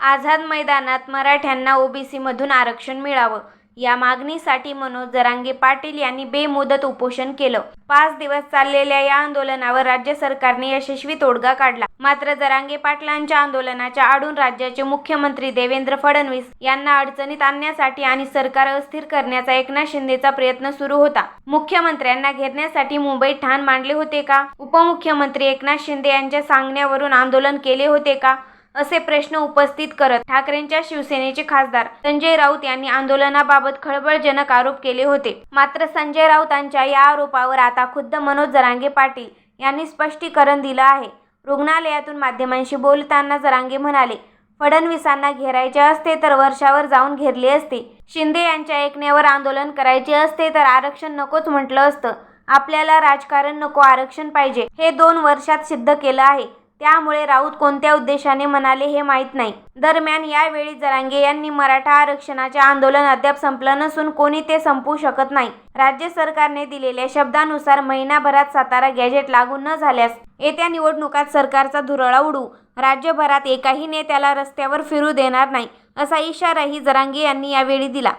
आझाद मैदानात मराठ्यांना ओबीसीमधून आरक्षण मिळावं. या मागणीसाठी मनोज जरांगे पाटील यांनी बेमुदत उपोषण केलं. पाच दिवस चाललेल्या या आंदोलनावर राज्य सरकारने यशस्वी तोडगा काढला. मात्र जरांगे पाटलांच्या आंदोलनाच्या आडून राज्याचे मुख्यमंत्री देवेंद्र फडणवीस यांना अडचणीत आणण्यासाठी आणि सरकार अस्थिर करण्याचा एकनाथ शिंदेचा प्रयत्न सुरू होता. मुख्यमंत्र्यांना घेरण्यासाठी मुंबईत ठाण मांडले होते का? उपमुख्यमंत्री एकनाथ शिंदे यांच्या सांगण्यावरून आंदोलन केले होते का? असे प्रश्न उपस्थित करत ठाकरेंच्या शिवसेनेचे खासदार संजय राऊत यांनी आंदोलनाबाबत खळबळजनक आरोप केले होते. मात्र संजय राऊतांच्या या आरोपावर आता खुद्द मनोज जरांगे पाटील यांनी स्पष्टीकरण दिलं आहे. रुग्णालयातून माध्यमांशी बोलताना जरांगे म्हणाले फडणवीसांना घेरायचे असते तर वर्षावर जाऊन घेरले असते. शिंदे यांच्या ऐकण्यावर आंदोलन करायचे असते तर आरक्षण नकोच म्हटलं असतं. आपल्याला राजकारण नको आरक्षण पाहिजे. हे दोन वर्षात सिद्ध केलं आहे. त्यामुळे राऊत कोणत्या उद्देशाने म्हणाले हे माहीत नाही. दरम्यान यावेळी जरांगे यांनी मराठा आरक्षणाचे आंदोलन अद्याप संपलं नसून कोणी ते संपवू शकत नाही. राज्य सरकारने दिलेल्या शब्दानुसार महिनाभरात सातारा गॅझेट लागू न झाल्यास येत्या निवडणुकात सरकारचा धुरळा उडू. राज्यभरात एकाही नेत्याला रस्त्यावर फिरू देणार नाही असा इशाराही जरांगे यांनी यावेळी दिला.